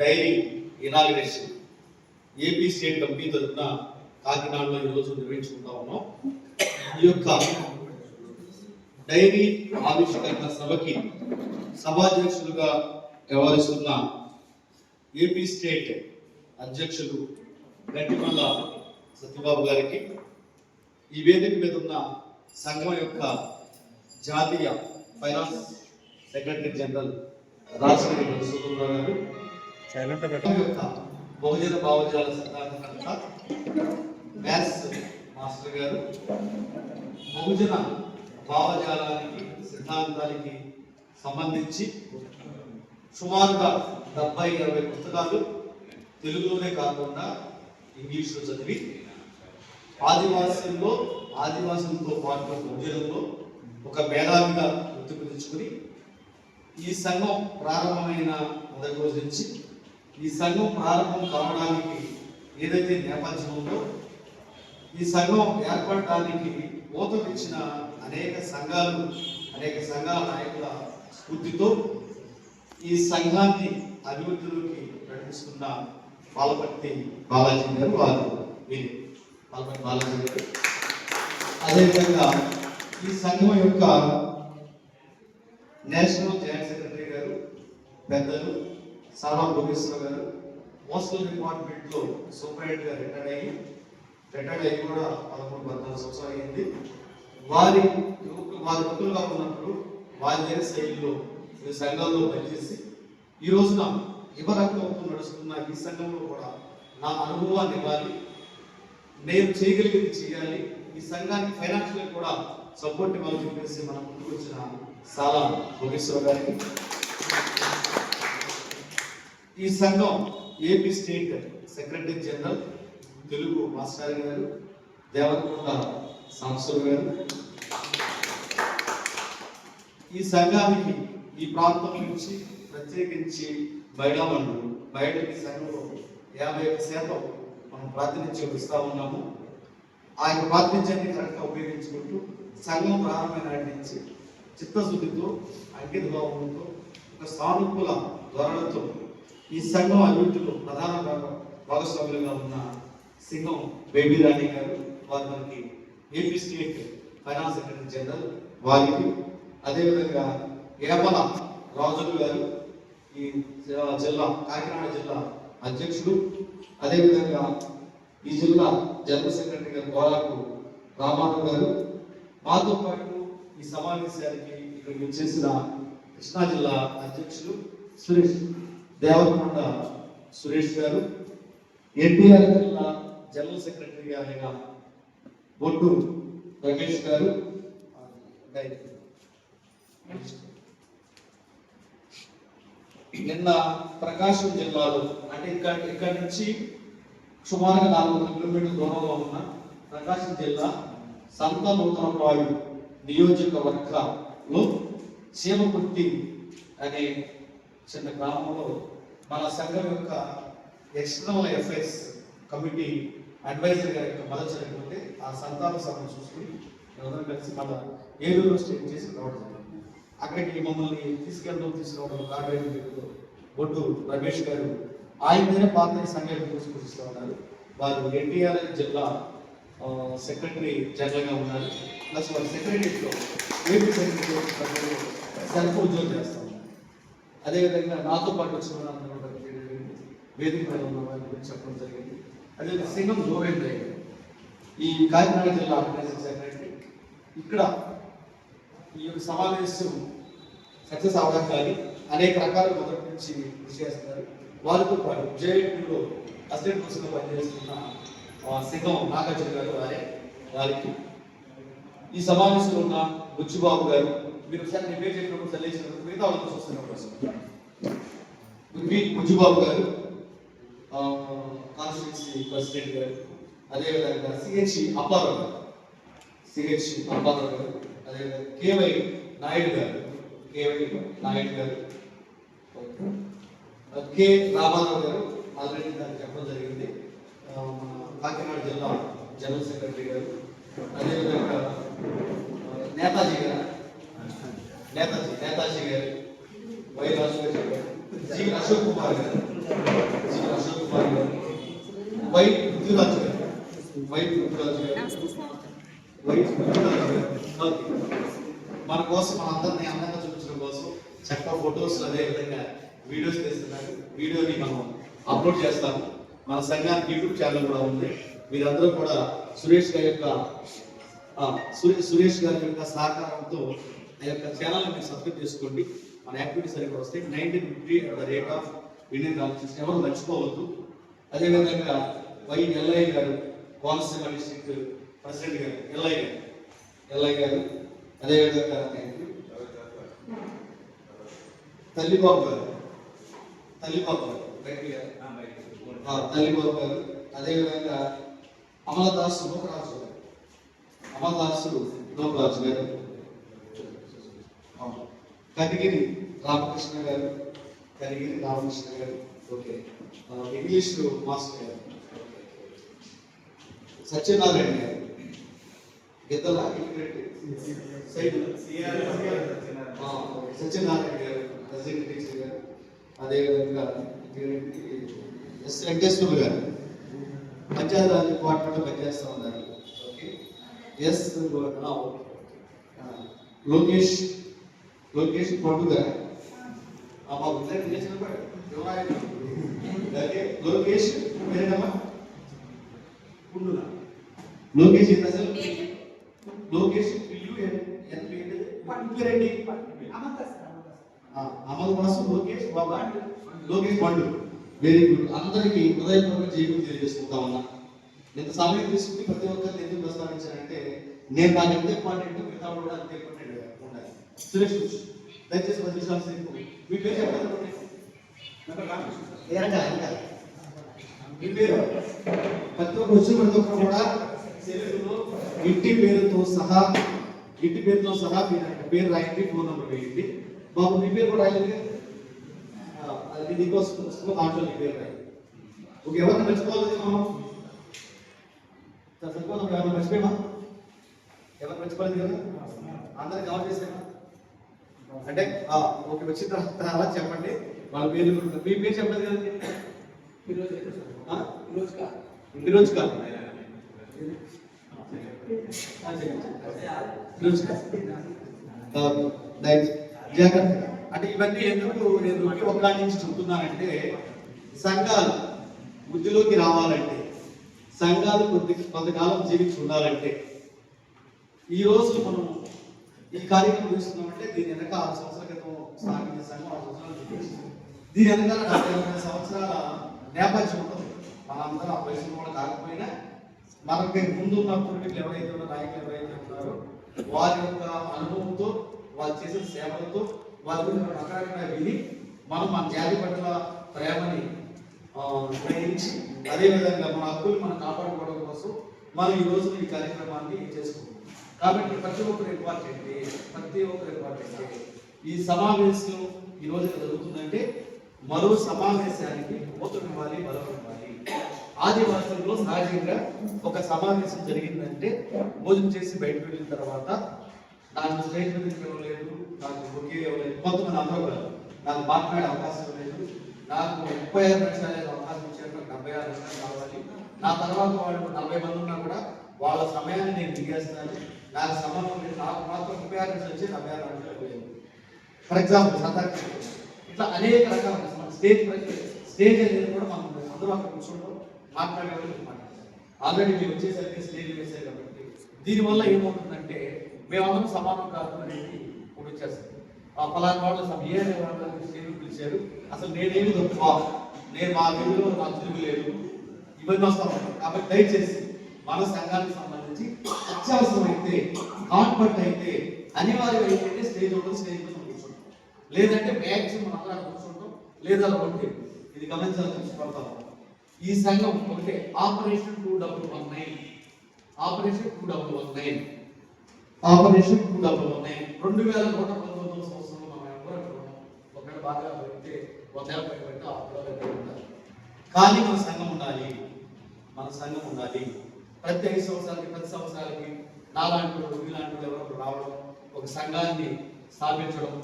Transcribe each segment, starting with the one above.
Diary inauguration A P state committee తరఫున కాకినాడలో ఈరోజు నిర్వహించుకుంటా ఉన్నాం. ఈ యొక్క డైరీ ఆవిష్కరణ సభకి సభాధ్యక్షులుగా వ్యవహరిస్తున్న ఏపీ స్టేట్ అధ్యక్షులు గట్టిమల్ల సత్యబాబు గారికి ఈ వేదిక మీద ఉన్న సంఘం యొక్క జాతీయ finance secretary general Rajasekhara Madhusudanarao garu. Silent యొక్క బహుజన భావజాల సంఘానికంత మ్యాథ్స్ మాస్టర్ గారు. బహుజన భావజాలానికి సిద్ధాంతానికి సంబంధించి సుమారుగా డెబ్బై ఇరవై పుస్తకాలు తెలుగులోనే కాకుండా ఇంగ్లీష్లో చదివి ఆదివాసీల్లో ఆదివాసులతో పాటు బహుజనంలో ఒక మేధావిగా గుర్తింపు తెచ్చుకుని ఈ సంఘం ప్రారంభమైన మొదటి రోజు నుంచి ఈ సంఘం ప్రారంభం కావడానికి ఏదైతే నేపథ్యం ఉందో ఈ సంఘం ఏర్పడడానికి ఊతమిచ్చిన అనేక సంఘాలు అనేక సంఘాల నాయకుల స్ఫూర్తితో ఈ సంఘాన్ని అభివృద్ధిలోకి నడిపిస్తున్న పాలపర్తి బాలాజీ గారు వారు వీరు. పాలపర్తి బాలాజీ గారు. అదేవిధంగా ఈ సంఘం యొక్క నేషనల్ జాయింట్ సెక్రటరీ గారు పెద్దలు సారా భోగేశ్వర గారు మోస్టల్ డిపార్ట్మెంట్లో సూపరింటెండెంట్ గారు రిటైర్డ్ అయ్యి రిటైర్డ్ అయ్యి కూడా పదమూడు పద్నాలుగు సంవత్సరాలు అయింది వారి వారి యువకులుగా ఉన్నప్పుడు వారి దగ్గర శైలిలో ఈ సంఘంలో పనిచేసి ఈ రోజున యువరక్తంతో నడుస్తున్న ఈ సంఘంలో కూడా నా అనుభవాన్ని ఇవ్వాలి. నేను చేయగలిగింది చేయాలి. ఈ సంఘానికి ఫైనాన్షియల్ కూడా సపోర్ట్ ఇవ్వాలని చెప్పేసి మనం ముందుకు వచ్చిన సాలా భోగేశ్వర గారికి. ఈ సంఘం A P state secretary general Telugu master garu Devarakonda Sambasiva గారు. ఈ సంఘానికి ఈ ప్రాంతం నుంచి ప్రత్యేకించి బయటమండలు బయటకి సంఘంలో యాభై ఒక్క శాతం మనం ప్రాతినిధ్యం ఇస్తూ ఉన్నాము. ఆ యొక్క ప్రాతినిధ్యాన్ని కరెక్ట్గా ఉపయోగించుకుంటూ సంఘం ప్రారంభమైన నుంచి చిత్తశుద్ధితో అంకితభావంతో ఒక సానుకూల ధోరణితో ఈ సంఘం అభివృద్ధిలో ప్రధాన భాగస్వాములుగా ఉన్న సింగం బేబీ రాణి గారు వారు మనకి A P state finance secretary general వారికి అదేవిధంగా ఏపల రాజులు గారు ఈ జిల్లా కాకినాడ జిల్లా అధ్యక్షుడు అదేవిధంగా ఈ జిల్లా జనరల్ సెక్రటరీ గారు గోరాకు రామారావు గారు. మాతో పాటు ఈ సమావేశానికి ఇక్కడ వచ్చేసిన కృష్ణా జిల్లా అధ్యక్షులు సురేష్ దేవరకొండ సురేష్ గారు ఎన్టీఆర్ జిల్లా జనరల్ సెక్రటరీ అయిన బొట్టు రమేష్ గారు. నిన్న ప్రకాశం జిల్లాలో అంటే ఇక్కడ ఇక్కడ నుంచి సుమారుగా నాలుగు వందల కిలోమీటర్ల దూరంలో ఉన్న ప్రకాశం జిల్లా సంత నూతనపాడు నియోజకవర్గంలో సీమకుర్తి అనే చిన్న గ్రామంలో మన సంఘం యొక్క ఎక్స్టర్నల్ అఫైర్స్ కమిటీ అడ్వైజర్ గారి యొక్క మద్దతు జరిగిపోతే ఆ సంతాన సభను చూసుకుని మేమందరం కలిసి మన ఏలూరులో స్టేట్ చేసి రావడం జరిగింది. అక్కడికి మమ్మల్ని తీసుకెళ్ళడం తీసుకురావడం కార్యక్రమంలో బొడ్డు రమేష్ గారు ఆయన పాత్ర సంఘాలు తీసుకొచ్చిస్తూ ఉన్నారు వారు ఎన్టీఆర్ జిల్లా సెక్రటరీ జనరల్గా ఉన్నారు ప్లస్ వారి సెక్రటరీలో ఏపీ సెక్రటరీ సెల్ఫ్ ఉద్యోగం చేస్తూ ఉన్నారు. అదేవిధంగా నాతో పాటు వచ్చిన వాళ్ళందరూ కూడా జరిగింది. వేదిక మీద ఉన్న వారి గురించి చెప్పడం జరిగింది. అదేవిధంగా సింగం గోవేంద్రయ్య గారు. ఈ కాకినాడ జిల్లా ఆర్గనైజింగ్ సెక్రటరీ ఇక్కడ ఈ యొక్క సమావేశం సక్సెస్ అవడానికి కానీ అనేక రకాల మొదటి నుంచి కృషి చేస్తున్నారు. వారితో పాటు జేఎన్టీలో అసిస్టెంట్ ప్రొఫెసర్గా పనిచేస్తున్న సింగం నాగార్జున గారు వారే వారికి ఈ సమావేశంలో ఉన్న బుచ్చిబాబు గారు మీరు ఒకసారి నేను పేరు చెప్పినప్పుడు చదివేసినప్పుడు మిగతా వాళ్ళతో చూస్తున్నప్పుడు బుచ్చిబాబు గారు కాన్స్టిట్యూన్సీ ప్రెసిడెంట్ గారు అదేవిధంగా సిహెచ్ అప్పారావు గారు. సిహెచ్ అప్పారావు గారు అదేవిధంగా కేవై నాయుడు గారు. కేవై నాయుడు గారు. కె రామారావు గారు ఆల్రెడీ దాన్ని చెప్పడం జరిగింది. కాకినాడ జిల్లా జనరల్ సెక్రటరీ గారు అదేవిధంగా ఆ, నేతాజీ గారు నేతాజీ నేతాజీ గారు వై రాజశేఖర్ గారు జి జి అశోక్ కుమార్ గారు జి అశోక్ కుమార్ గారు వై పృథ్వీరాజ్ గారు వై పృథ్వీరాజ్ గారు వై పృథ్వీరాజ్ గారు. ఓకే. మన కోసం మన అందరినీ అందంగా చూపించడం కోసం చక్కగా ఫొటోస్ అదే విధంగా వీడియోస్ తీస్తున్నారు. వీడియోని మనం అప్లోడ్ చేస్తాము. మన సంఘానికి యూట్యూబ్ ఛానల్ కూడా ఉంది. మీరందరూ కూడా సురేష్ గారి యొక్క సురేష్ గారి యొక్క సహకారంతో ఆ యొక్క ఛానల్ మీరు సబ్స్క్రైబ్ చేసుకోండి. మన యాక్టివిటీస్ అన్ని కూడా వస్తాయి. Nineteen fifty the rate of Indian constitution ఎవరు మర్చిపోవద్దు. అదేవిధంగా Y L I garu Konaseema district president garu L I garu L I garu అదేవిధంగా తల్లిబాబు గారు తల్లిబాబు గారు రైట్ గారు. తల్లి తల్లిబాబు గారు అదేవిధంగా అమలదాసు లోకరాజు గారు. అమలదాసు లోకరాజు గారు. కనిగిరి రామకృష్ణ గారు కనిగిరి రామకృష్ణ గారు. ఓకే. ఇంగ్లీష్ మాస్టర్ గారు. సత్యనారాయణ గారు. గిద్దల సైడ్ సత్యనారాయణ గారు అదే విధంగా గారు. అదేవిధంగా ఎస్ వెంకటేశ్వర గారు పంచాయతీరాజ్ డిపార్ట్మెంట్ పనిచేస్తూ ఉన్నారు ఓకే ఎస్ ఆ, ఆ, లోకేష్ లోకేష్ పండుగ మా విద్యార్థి చేసిన ఓకే లోకేష్ పేరేనమ్మా పండుగ లోకేష్ ఏంటి అసలు లోకేష్ పిల్లు ఎంత పేరు పేరేంటి ఆ, అమల్ వాసు లోకేష్ బాబా లోకేష్ పండు వెరీ గుడ్ అందరికీ హృదయపూర్వక జీవితం తెలియజేసుకుంటా ఉన్నా. ఇంత సమయం తీసుకుని ప్రతి ఒక్కరిని ఎందుకు ప్రస్తావించానంటే నేను నాకు ఎంత ఇంపార్టెంట్ మిగతా కూడా అంత ఇంపార్టెంట్ ఉండాలి. సురేష్. దయచేసి పది నిమిషాలు సేపు మీ పేరు చెప్పండి. మీ పేరు? ప్రతి ఒక్క వచ్చిన ప్రతి ఒక్కరు కూడా ఇంటి పేరుతో సహా ఇంటి పేరుతో సహా మీరు పేరు రాయండి ఫోన్ నెంబర్ వేయండి. బాబు మీ పేరు కూడా రాయండి ఆ, అది నీకోసం పుస్తకం దాంట్లో నీ పేరు రాయండి ఓకే ఎవరిని మర్చిపోవాలి మనం? సార్ సరిపోదాం ఎవరిని మర్చిపోయామా ఎవరు మర్చిపోలేదు కదా? అందరికి కవర్ చేసామా అంటే ఓకే వచ్చిన తర్వాత అలా చెప్పండి. వాళ్ళ పేరు మీ పేరు చెప్పలేదు కదా? ఫిరోజ్ ఖాన్ ఫిరోజ్ ఖాన్ కాదు. జాగ్రత్త అంటే ఇవన్నీ ఎందుకు నేను నొక్కి ఒక్క నుంచి చెప్తున్నానంటే సంఘాలు వృద్ధిలోకి రావాలంటే సంఘాలు కొద్ది కొంతకాలం జీవించి ఉండాలంటే ఈ రోజు మనం ఈ కార్యక్రమం చూస్తున్నామంటే దీని వెనక ఆరు సంవత్సరాల క్రితం స్థాపించిన సంఘం ఆరు సంవత్సరాలు దీని వెనకాల నలభై సంవత్సరాల నేపథ్యం ఉంటుంది. మనందరం ఆ వయసులో కూడా కాకపోయినా మనకి ముందు ఉన్న పూర్వీకులు ఎవరైతే ఉన్న నాయకులు ఎవరైతే ఉన్నారో వారి యొక్క అనుభవంతో వాళ్ళు చేసిన సేవలతో వారి గురించి రకరకాల విని మనం మన జాతి పట్ల ప్రేమని గ్రహించి అదేవిధంగా మన హక్కులు మనం కాపాడుకోవడం కోసం మనం ఈ రోజు ఈ కార్యక్రమాన్ని చేసుకుంటాం కాబట్టి ప్రతి ఒక్కరు ఇంపార్టెంట్ ప్రతి ఒక్కరు ఇంపార్టెంట్ ఈ సమావేశం ఈ రోజు జరుగుతుందంటే మరో సమావేశానికి ఊతం ఇవ్వాలి బలం ఇవ్వాలి ఆదివాసుల్లో సహజంగా ఒక సమావేశం జరిగిందంటే భోజనం చేసి బయటకు వెళ్ళిన తర్వాత నాకు స్టేజ్ ఇవ్వలేదు నాకు బొకే ఇవ్వలేదు కొంతమంది అందరూ కూడా నాకు మాట్లాడే అవకాశం ఇవ్వలేదు నాకు ముప్పై ఆరు నిమిషాలు అవకాశం ఇచ్చారు నాకు డెబ్బై ఆరు నిమిషాలు కావాలి. నా తర్వాత వాళ్ళు నలభై మంది ఉన్నా కూడా వాళ్ళ సమయాన్ని నేను దిగేస్తాను నాకు సంబంధం లేదు. నాకు మాత్రం ముప్పై ఆరు నిమిషాలు వచ్చి డెబ్బై ఆరు నిమిషాలు పోయింది ఫర్ ఎగ్జాంపుల్ సందర్భం. ఇట్లా అనేక రకాల మన స్టేజ్ స్టేజ్ అనేది కూడా మనం అందరూ అక్కడ కూర్చుంటాం మాట్లాడేవాళ్ళు మాట్లాడతాం ఆల్రెడీ మీరు వచ్చేసరికి స్టేజ్ వేసారు కాబట్టి దీనివల్ల ఏమవుతుందంటే మేమందరం సమానం కాదు అనేది ఒకటి వచ్చేస్తుంది. ఆ ఫలానా వాళ్ళు సమ ఏ అనే వాళ్ళని స్టేజ్ పిలిచారు? అసలు నేనేమి తప్ప నేను మా వీధిలో నా తిరుగు లేదు. ఇవన్నీ వస్తా ఉంటాయి కాబట్టి దయచేసి మన సంఘానికి సంబంధించి అత్యవసరమైతే కాన్ఫర్ట్ అయితే అనివార్యం అయితే స్టేజ్ ఉంటుంది స్టేజ్ మీద కూర్చుంటాం. లేదంటే మ్యాక్సిమం అందరం కూర్చుంటాం. లేదా అలా ఇది గమనించాలని పడతాం ఈ సంఘం ఒకటే operation two double one nine. Operation two double one nine. Operation two రెండు వేల నూట పంతొమ్మిదవ సంవత్సరంలో మనం ఎవరు ఒకవేళ బాగా పెడితే ఒక యాభై పెడితే ఆ ఉంటారు కానీ మన సంఘం ఉండాలి. మన సంఘం ఉండాలి. ప్రతి ఐదు సంవత్సరాలకి ప్రతి సంవత్సరాలకి నాలాంటి వాళ్ళు మీలాంటి వాళ్ళు ఎవరో రావడం ఒక సంఘాన్ని స్థాపించడం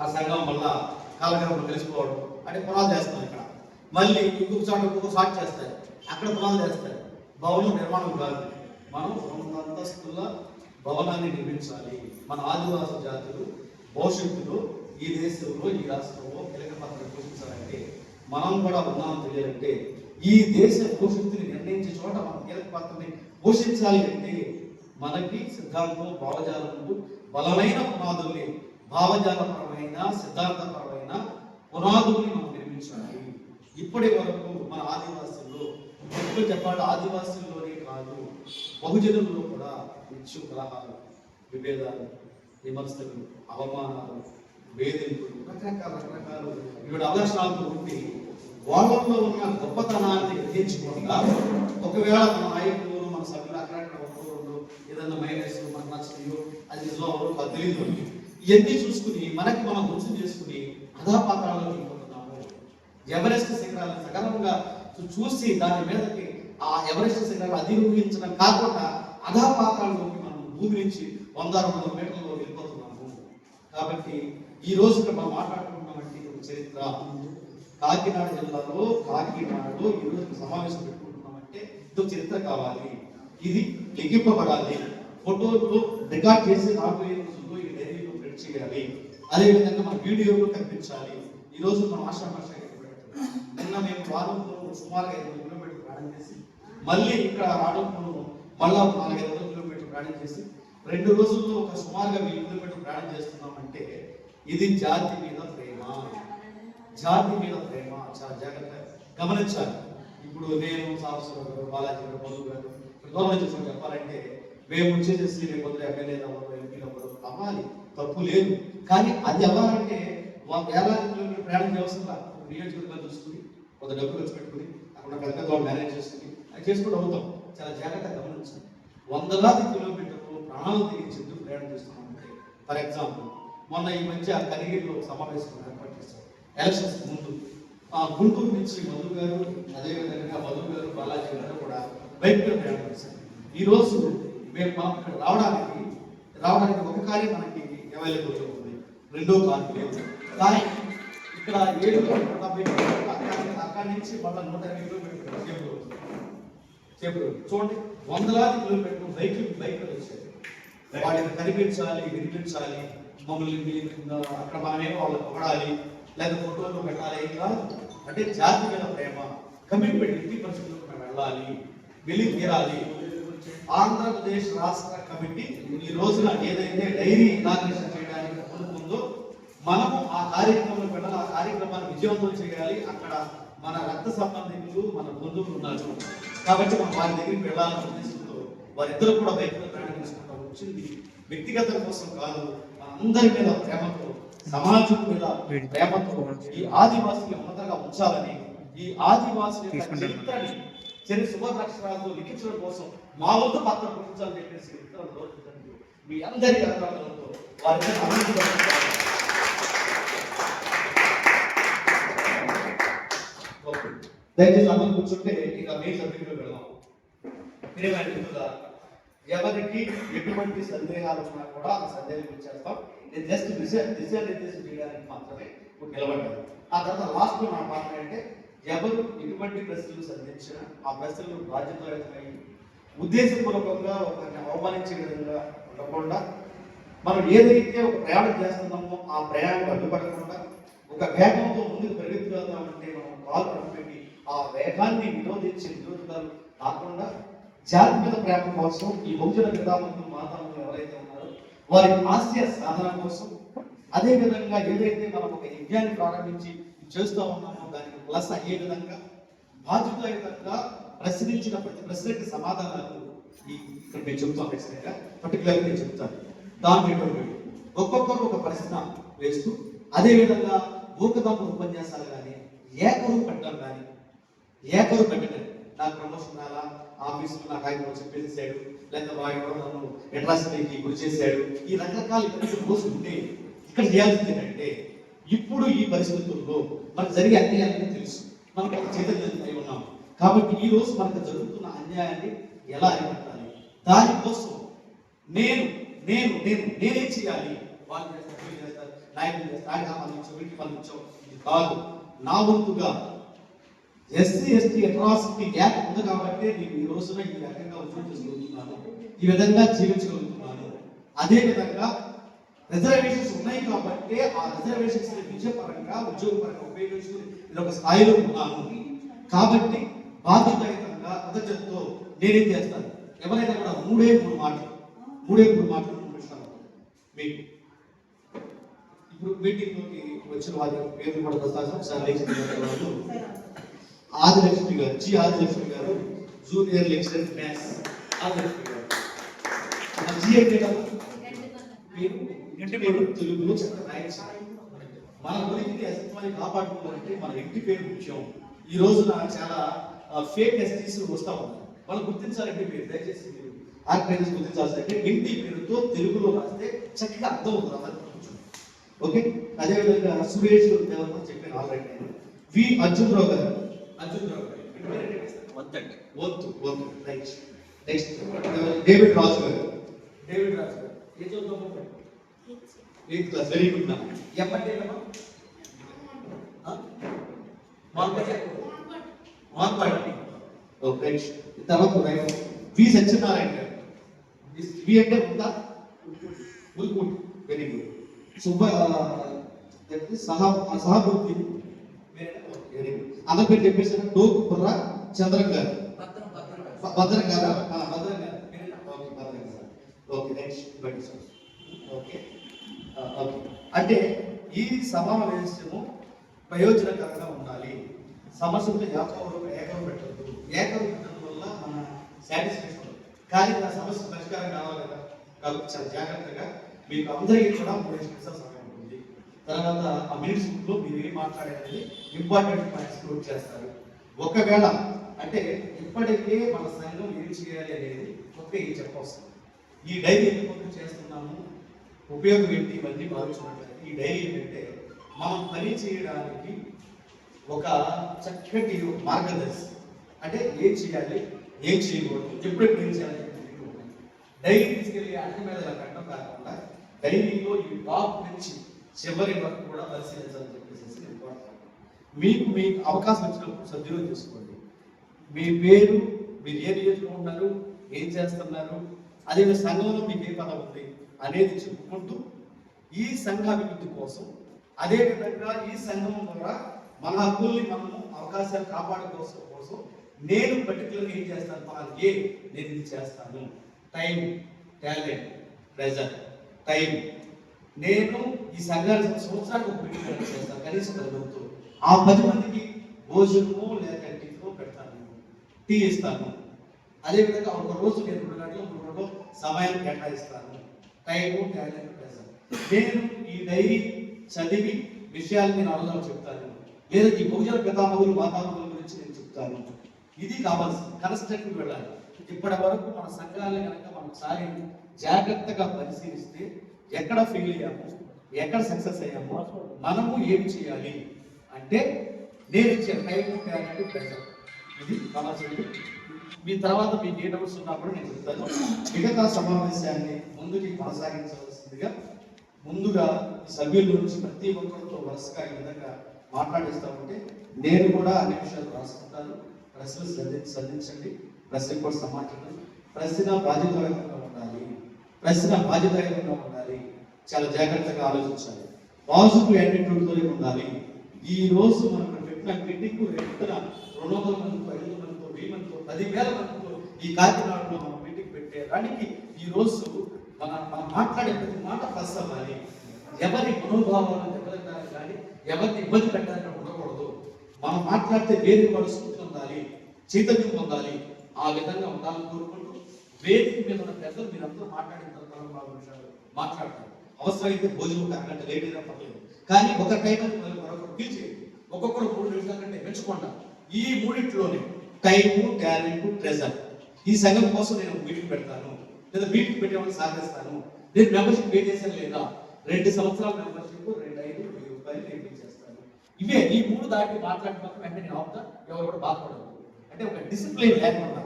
ఆ సంఘం వల్ల కాలక్రమంలో తెలుసుకోవడం అంటే పునాది చేస్తాం ఇక్కడ. మళ్ళీ ఇంకొక చోట ఇంకొక షాట్ చేస్తారు. అక్కడ పునాది చేస్తారు భవనం నిర్మాణం కాదు. మనం రెండు అంతస్తుల భవనాన్ని నిర్మించాలి. మన ఆదివాసీ జాతులు భవిష్యత్తులో ఈ దేశంలో ఈ రాష్ట్రంలో కీలక పాత్ర పోషించాలంటే మనం కూడా ఉన్నామని తెలియాలంటే ఈ దేశ భవిష్యత్తుని నిర్ణయించే చోట మనం కీలక పాత్రని పోషించాలి అంటే మనకి సిద్ధాంతం భావజాలము బలమైన పునాదుల్ని భావజాలపరమైన సిద్ధాంతపరమైన పునాదుల్ని మనం నిర్మించాలి. ఇప్పటి వరకు మన ఆదివాసుల్లో ఇప్పుడు చెప్పాలి ఆదివాసుల్లోనే కాదు. బహుజనుల్లో కూడా విచ్చు కలహాలు విభేదాలు విమర్శలు అవమానాలు వేధింపులు రకరకాల రకరకాలు ఇవిడ అవలక్షణాలతో ఉండి వాళ్ళలో ఉన్న గొప్పతనాన్ని గ్రహించకుండా ఒకవేళ మన నాయకులు మన సభ్యులు అక్కడక్కడ ఒక్కరు ఏదన్నా మైనస్ మనకు నచ్చలేదు అది నిజం తెలియదు ఇవన్నీ చూసుకుని మనకి మనం గుర్తు చేసుకుని అధాపాత్రాల్లో వెళ్ళిపోతున్నాము ఎవరెస్ట్ శిఖరాలను సగర్వంగా చూసి దాని మీదకి ఆ ఎవరెస్ట్ శిఖరాలు అధిరోహించడం కాకుండా అధాపాత్రాల్లోకి మనం భూమి నుంచి వంద రెండు వందల మీటర్లలో వెళ్ళిపోతున్నాము. కాబట్టి ఈ రోజు ఇక్కడ మనం మాట్లాడుకుంటున్నామంటే ఒక చరిత్ర కాకినాడ జిల్లాలో కాకినాడలో ఈ రోజు సమావేశం పెట్టుకుంటున్నామంటే ఇది ఒక చరిత్ర కావాలి. ఇది లిఖింపబడాలి. ఫోటోలు రికార్డ్ చేసి రాబోయే రోజుల్లో ఈ డైరీలో ప్రింట్ చేయాలి. అదేవిధంగా మన వీడియోలో కనిపించాలి. ఈ రోజు మనం భాష నిన్న మేము వారంలో సుమారుగా ఐదు ప్రయాణం చేసి మళ్ళీ ఇక్కడ రావడంలో మళ్ళా నాలుగైదు వందల కిలోమీటర్లు ప్రయాణం చేసి రెండు రోజుల్లో ఒక సుమారుగా వెయ్యి కిలోమీటర్లు ప్రయాణం చేస్తున్నామంటే ఇది జాతి మీద ప్రేమ. జాతి మీద ప్రేమ. చాలా జాగ్రత్త గమనించాలి. ఇప్పుడు నేను సాహసరావు గారు బాలాజీ గారు మధు గారు ఇక్కడ దూరం చెప్పాలంటే మేము వచ్చేసేసి రేపు పొద్దున ఎమ్మెల్యే అవ్వరు ఎంపీలు అవ్వరు అవ్వాలి. తప్పు లేదు. కానీ అది అవ్వాలంటే వా- వేలాది కిలోమీటర్ ప్రయాణం చేయవలసిన నియోజకవర్గాలు చూసుకుని కొంత డబ్బు ఖర్చు పెట్టుకుని అక్కడ పెద్ద మేనేజ్ చేసుకుని అది చేసుకుంటూ అవుతాం. చాలా జాగ్రత్తగా గమనించండి. వందలాది కిలోమీటర్లు ప్రాణాలు తిరిగించేందుకు ప్రయాణం చేస్తున్నామంటే ఫర్ ఎగ్జాంపుల్ మొన్న ఈ మధ్య కనిగిరిలో సమావేశం ఏర్పాటు చేశారు. ఎలక్షన్స్ ముందు. ఆ గుంటూరు నుంచి మధు గారు అదేవిధంగా మధు గారు బాలాజీ గారు కూడా బైక్ మీద ప్రయాణం చేశారు. ఈరోజు మేము మనం ఇక్కడ రావడానికి రావడానికి ఒక కార్యం మనకి అవైలబుల్ ఉంది. రెండో కార్ లేదు కానీ ఇక్కడ ఏడు డెబ్బై అక్కడి నుంచి మళ్ళీ నూట ఎనిమిది కిలోమీటర్లు చేపలు చేపలు చూడండి వందలాది కిలోమీటర్లు బైక్ బైక్లు వచ్చాయి. వాటిని కనిపించాలి వినిపించాలి. మమ్మల్ని మీ- అక్కడ మనమేమో వాళ్ళకి పొగడాలి లేదా ఫోటోలు పెట్టాలి. ఏం కాదు. అంటే జాతి మీద ప్రేమ కమిట్మెంట్ ఇంటి పరిస్థితుల్లో మనం వెళ్ళాలి వెళ్ళి తీరాలి. ఆంధ్రప్రదేశ్ రాష్ట్ర కమిటీ ఈ రోజున ఏదైతే డైరీ ఇనాగ్రేషన్ చేయడానికి ముందు మనము ఆ కార్యక్రమంలో వెళ్ళాలి ఆ కార్యక్రమాన్ని విజయవంతం చేయాలి. అక్కడ మన రక్త సంబంధికులు మన బంధువులు ఉన్నారు. కాబట్టి మనం వారి దగ్గరికి వెళ్ళాలనే ఉద్దేశంతో వారిద్దరు కూడా బయట ప్రయాణం చేసుకుంటూ వచ్చింది వ్యక్తిగతం కోసం కాదు అందరి మీద ప్రేమతో సమాజం మీద ప్రేమతో ఈ ఆదివాసులు ఉన్నతంగా ఉంచాలని ఈ ఆదివాసుల యొక్క చరిత్రని చరి శుభాక్షరాలతో లిఖించడం కోసం మా వంతు పాత్ర పోషించాలని చెప్పేసి మీ అందరి అర్థాలతో వారి దయచేసి అందరూ కూర్చుంటే ఇక మెయిన్ సబ్జెక్టులో వెళదాం. ప్రియమైన ఎవరికి ఎటువంటి సందేహాలు ఉన్నా కూడా ఆ సందేహం ఇచ్చేస్తాం. నేను జస్ట్ దిశ దిశానిర్దేశం చేయడానికి మాత్రమే ఇప్పుడు నిలబడ్డాను. ఆ తర్వాత లాస్ట్లో మాట్లాడంటే పాత్ర అంటే ఎవరు ఎటువంటి ప్రశ్నలు సంధించినా ఆ ప్రశ్నలు బాధ్యతయుతమై ఉద్దేశపూర్వకంగా ఒకరిని అవమానించే విధంగా ఉండకుండా మనం ఏదైతే ఒక ప్రయాణం చేస్తున్నామో ఆ ప్రయాణం అడ్డుపడకుండా ఒక వేగంతో ముందుకు పరిగెత్తుకెళ్తామంటే కాలు కనిపెట్టి ఆ వేగాన్ని నిరోధించి విరోధులు కాకుండా జాతి మీద ప్రేమ కోసం ఈ బహుజన పితామహులు మాతామహులు ఎవరైతే ఉన్నారో వారి ఆశయ సాధన కోసం అదే విధంగా ఏదైతే మనం ఒక యజ్ఞాన్ని ప్రారంభించి చేస్తూ ఉన్నామో దానికి ప్లస్ అయ్యే విధంగా బాధ్యతాయుతంగా ప్రశ్నించిన ప్రతి ప్రశ్నకి సమాధానాలు ఈ ఇక్కడ నేను చెప్తాను ఖచ్చితంగా పర్టికులర్గా నేను చెప్తాను. దాని ఒక్కొక్కరు ఒక ప్రశ్న వేస్తూ అదేవిధంగా విధంగా ఉపన్యాసాలు ఏకరు పెట్టడం కానీ ఏకరు పెట్టడం నాకు ప్రమోషన్ రాలా ఆఫీసులో నాకు ఆయన చెప్పేసేసాడు లేదా వాడు ఎవడో నన్ను అట్రాసిటీకి గురి చేశాడు. ఈ రకరకాల ఇబ్బందులు మోసుకుంటే ఇక్కడ చేయాల్సింది ఏంటంటే ఇప్పుడు ఈ పరిస్థితుల్లో మనకు జరిగే అన్యాయాన్ని తెలుసు. మనకు ఒక చైతన్యం ఉన్నాం. కాబట్టి ఈ రోజు మనకు జరుగుతున్న అన్యాయాన్ని ఎలా అరికట్టాలి? దానికోసం నేను నేను నేను నేనే చేయాలి? వాళ్ళు చేస్తారు వీళ్ళు చేస్తారు నాయకులు చేస్తారు ఆయన పంపించాం ఇది కాదు. నా వంతుగా ఎస్సీ ఎస్టీ అట్రాసిటీ గ్యాప్ ఉంది కాబట్టి నేను ఈ రోజున ఈ రకంగా ఉద్యోగం ఈ విధంగా జీవించగలుగుతున్నాను. అదేవిధంగా రిజర్వేషన్స్ ఉన్నాయి కాబట్టి ఆ రిజర్వేషన్స్ విద్యాపరంగా ఉద్యోగపరంగా ఉపయోగించుకుని నేను ఒక స్థాయిలో ఉన్నాను. కాబట్టి బాధ్యతాయుతంగా కృతజ్ఞతతో నేనేం చేస్తాను? ఎవరైనా కూడా మూడే మూడు మాటలు మూడే మూడు మాటలు మీకు ఇప్పుడు మీటింగ్లోకి వచ్చిన వారి పేరు కూడా ప్రస్తావిస్తాం. ఒకసారి ఆదిలక్ష్మి గారు జి ఆదిలక్ష్మి గారు జూనియర్ లెక్చరర్ మ్యాథ్స్ ఆదిలక్ష్మి గారు. జి అంటే కదా పేరు? తెలుగులో మన ఉనికిని అస్తిత్వాన్ని కాపాడుకోవాలంటే మన ఇంటి పేరు ముఖ్యం. ఈ రోజున చాలా ఫేక్ ఎస్టీస్ వస్తా ఉన్నాయి. వాళ్ళు గుర్తించాలంటే మీరు దయచేసి మీరు ఆర్గనైజర్స్ గుర్తించాల్సిందంటే ఇంటి పేరుతో తెలుగులో రాస్తే చక్కగా అర్థం అవుతుంది. ఓకే అదేవిధంగా సురేష్ దేవత చెప్పాను ఆల్రెడీ నేను వి అర్జున్ రావు గారు అర్జున్ రావు గారు వీటి పేరు ఏంటి? వద్దండి వద్దు వద్దు రైట్ నెక్స్ట్ డేవిడ్ రాజు గారు డేవిడ్ రాజు గారు ఏ చదువుతాము ఎయిత్ క్లాస్ వెరీ గుడ్ నా ఎప్పటి మార్పాడి ఓకే తర్వాత right V Satyanarayana garu. V అంటే ఉందా గుడ్ వెరీ గుడ్ సుబ్బ సహా సహాబుద్ధి. అందరి పేరు చెప్పేసారు డోకు బుర్ర చంద్రం గారు భద్రం భద్రం భద్రం గారా ఆ, garu okay Bhadram garu okay next బయట సార్ ఓకే ఓకే. అంటే ఈ సమావేశము ప్రయోజనకరంగా ఉండాలి. సమస్యలు ఏకవరు ఏకం పెట్టద్దు. ఏకం పెట్టడం వల్ల మన సాటిస్ఫాక్షన్ కానీ నా సమస్య పరిష్కారం కావాలి కదా. కాబట్టి చాలా జాగ్రత్తగా మీకు అందరికీ కూడా మూడు నిమిషాల సమయం ఉంటుంది. తర్వాత ఆ మినిట్స్లో మీరు ఏం మాట్లాడేది ఇంపార్టెంట్ పాయింట్స్ నోట్ చేస్తారు. ఒకవేళ అంటే ఇప్పటికే మన సంఘం ఏం చేయాలి అనేది ఒక ఏం చెప్పవస్తుంది ఈ డైరీ ఎందుకు చేస్తున్నాము? ఉపయోగం ఏంటి? ఇవన్నీ భావించినట్లయితే ఈ డైరీ ఏంటంటే మనం పని చేయడానికి ఒక చక్కటి మార్గదర్శి. అంటే ఏం చేయాలి? ఏం చేయకూడదు. ఎప్పుడెప్పుడు ఏం చేయాలి? డైరీ తీసుకెళ్ళి అన్ని మీద పెట్టడం కాకుండా డైరీలో ఈ టాప్ నుంచి చివరి వరకు కూడా పరిశీలించాలని చెప్పేసి మీకు మీకు అవకాశం వచ్చినప్పుడు సద్వినియోగం చేసుకోండి. మీ పేరు మీరు ఏ నియోజకవర్గం ఉన్నారు ఏం చేస్తున్నారు అదే సంఘంలో మీకు ఏ పదం ఉంది అనేది చెప్పుకుంటూ ఈ సంఘాభివృద్ధి కోసం అదే విధంగా ఈ సంఘం ద్వారా మన హక్కుల్ని మనము అవకాశాలు కాపాడుకోసం కోసం నేను పర్టికులర్గా ఏం చేస్తాను పలానా ఏ నేను ఇది చేస్తాను. Time talent pressure time. నేను ఈ సంఘాన్ని సంవత్సరానికి ఒక చేస్తాను. కనీసం పది మందితో. ఆ పది మందికి భోజనము లేదా టిఫిన్ పెడతాను టీ ఇస్తాను. అదేవిధంగా ఒక రోజు నేను రెండు గంటలు మూడు గంటలు సమయం కేటాయిస్తాను. టైము టాలెంట్ నేను ఈ డైరీ చదివి విషయాలు నేను అర్థం చెప్తాను. లేదా ఈ భోజన పితామహులు వాతావరణం గురించి నేను చెప్తాను. ఇది కావాల్సింది. కన్స్ట్రక్ట్ వెళ్ళాలి. ఇప్పటి వరకు మన సంఘాలే కనుక మనం సాగింది జాగ్రత్తగా పరిశీలిస్తే ఎక్కడ ఫెయిల్ అయ్యాము ఎక్కడ సక్సెస్ అయ్యాము మనము ఏం చేయాలి అంటే నేను ఇచ్చే టైం టాలెంట్ ప్రెజర్ ఇది కావాల్సింది మీ తర్వాత మీ ఏ ఉన్నప్పుడు నేను చెప్తాను. మిగతా సమావేశాన్ని ముందుకి కొనసాగించవలసిందిగా ముందుగా సభ్యుల నుంచి ప్రతి ఒక్కరితో వరుసగా ఈ విధంగా మాట్లాడిస్తూ ఉంటే నేను కూడా అన్ని విషయాలు రాసుకుంటాను. ప్రశ్నలు సంధించండి. ప్రశ్న కూడా సమాచారం. ప్రశ్న బాధ్యత ఉండాలి ప్రశ్న బాధ్యతయుతంగా ఉండాలి. చాలా జాగ్రత్తగా ఆలోచించాలి. పాజిటివ్ యాటిట్యూడ్తోనే ఉండాలి. ఈ రోజు మనం పెట్టిన క్రిటిక్ ఎక్కడ రెండు వందల మందితో ఐదు మందితో వెయ్యి మందితో పదివేల మందితో ఈ కాకినాడలో మనం మీటింగ్ పెట్టేదానికి ఈ రోజు మన మనం మాట్లాడే ప్రతి మాట ప్లస్ అవ్వాలి. ఎవరి మనోభావాలను దెబ్బతింటానికి కానీ ఎవరిని ఇబ్బంది పెట్టడానికి ఉండకూడదు. మనం మాట్లాడితే వేరే వాడు స్ఫూర్తి పొందాలి చైతన్యం పొందాలి. ఆ విధంగా ఉండాలని కోరుకుంటున్నాం వేదిక మీద ఉన్న పెద్దలు మీరందరూ మాట్లాడిన తర్వాత విషయాలు మాట్లాడతారు అవసరమైతే భోజనం ఒక అరగంట లేట్ అయినా పర్లేదు. కానీ ఒక టైం మళ్ళీ మరొకరు పిలిచేయండి ఒక్కొక్కరు మూడు నిమిషాల కంటే పెంచుకుంటా ఈ మూడింటిలోనే టైము టాలెంట్ ట్రెజర్ ఈ సంఘం కోసం నేను మీటింగ్ పెడతాను. లేదా మీటింగ్ పెట్టేవాళ్ళు సాధిస్తాను నేను మెంబర్షిప్ పే చేశాను లేదా? రెండు సంవత్సరాల మెంబర్షిప్ రెండు ఐదు వెయ్యి రూపాయలు నేను చేస్తాను. ఇవే ఈ మూడు దాటి మాట్లాడిన మాత్రం వెంటనే నేను ఆపుతా. ఎవరు కూడా బాధపడదు అంటే ఒక డిసిప్లిన్ లేకుండా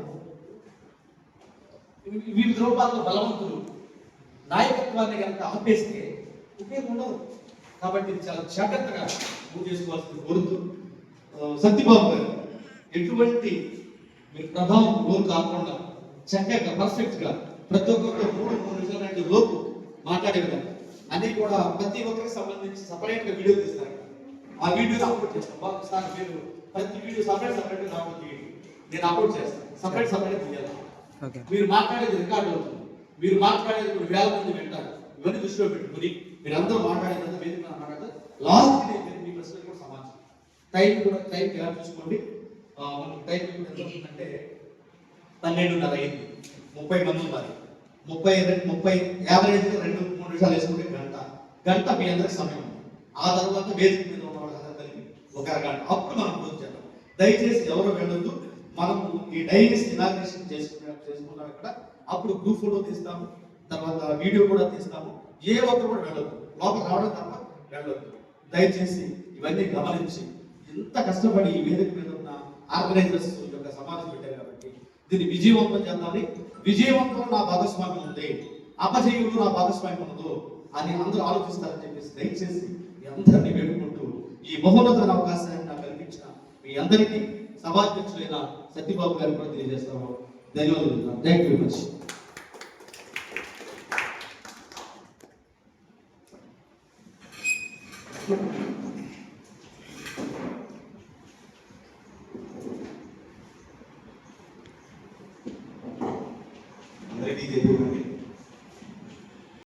వివిధ రూపాల్లో బలవంతులు. నాయకత్వాన్ని కనుక ఆపేస్తే ఉపయోగం ఉండదు. కాబట్టి ఇది చాలా జాగ్రత్తగా పూజ చేసుకోవాల్సింది కోరుతూ సత్యబాబు గారు ఎటువంటి మీరు ప్రభావం లోన్ కాకుండా చక్కగా పర్ఫెక్ట్గా ప్రతి ఒక్కరితో మూడు మూడు నిమిషాలు లోపు మాట్లాడే విధంగా. అన్ని కూడా ప్రతి ఒక్కరికి సంబంధించి సపరేట్గా వీడియో తీస్తారు. ఆ వీడియోని అప్లోడ్ చేస్తాను బాగా సార్ మీరు ప్రతి వీడియో సపరేట్ సపరేట్గా అప్లోడ్ చేయండి. నేను అప్లోడ్ చేస్తాను. సపరేట్ సపరేట్ తీయాలి. మీరు మాట్లాడేది రికార్డు అవుతుంది మీరు మాట్లాడేది ఇప్పుడు వేల మంది వింటారు. ఇవన్నీ దృష్టిలో పెట్టుకుని మీరు అందరూ మాట్లాడేదంతా వేదిక మాట్లాడదు లాస్ట్ మీ ప్రశ్నలు కూడా సమాచారం టైం కూడా టైం ఎలా చూసుకోండి ఆ, టైం కూడా ఎంత అవుతుందంటే పన్నెండున్నర అయింది. ముప్పై మంది ఉన్నారు. ముప్పై ముప్పై యావరేజ్ రెండు మూడు నిమిషాలు వేసుకుంటే గంట. గంట మీ అందరికి సమయం ఆ తర్వాత వేదిక మీద ఉన్న వాళ్ళందరూ కలిపి ఒక అరగంట. అప్పుడు మనం క్లోజ్ చేద్దాం. దయచేసి ఎవరు వెళ్ళొద్దు. మనం ఈ డైరీస్ ఇనాగ్రేషన్ చేసుకునే చేసుకున్నాం ఇక్కడ. అప్పుడు గ్రూప్ ఫోటో తీస్తాము. తర్వాత వీడియో కూడా తీస్తాము. ఏ ఒక్కరు కూడా వెళ్ళదు లోపల రావడం తప్ప వెళ్ళొద్దు. దయచేసి ఇవన్నీ గమనించి ఎంత కష్టపడి ఈ వేదిక మీద ఉన్న ఆర్గనైజర్స్ యొక్క సమాజం పెట్టారు కాబట్టి దీన్ని విజయవంతం చేద్దామని విజయవంతం నా భాగస్వామ్యం ఉంది. అపజయంలో నా భాగస్వామ్యం ఉండదు అని అందరూ ఆలోచిస్తారని చెప్పేసి దయచేసి మీ అందరినీ వేడుకుంటూ ఈ బహుమతుల అవకాశాన్ని నాకు కల్పించిన మీ అందరికీ సభాధ్యక్షులైన సత్యబాబు గారికి కూడా తెలియజేస్తాము ధన్యవాదాలు thank you much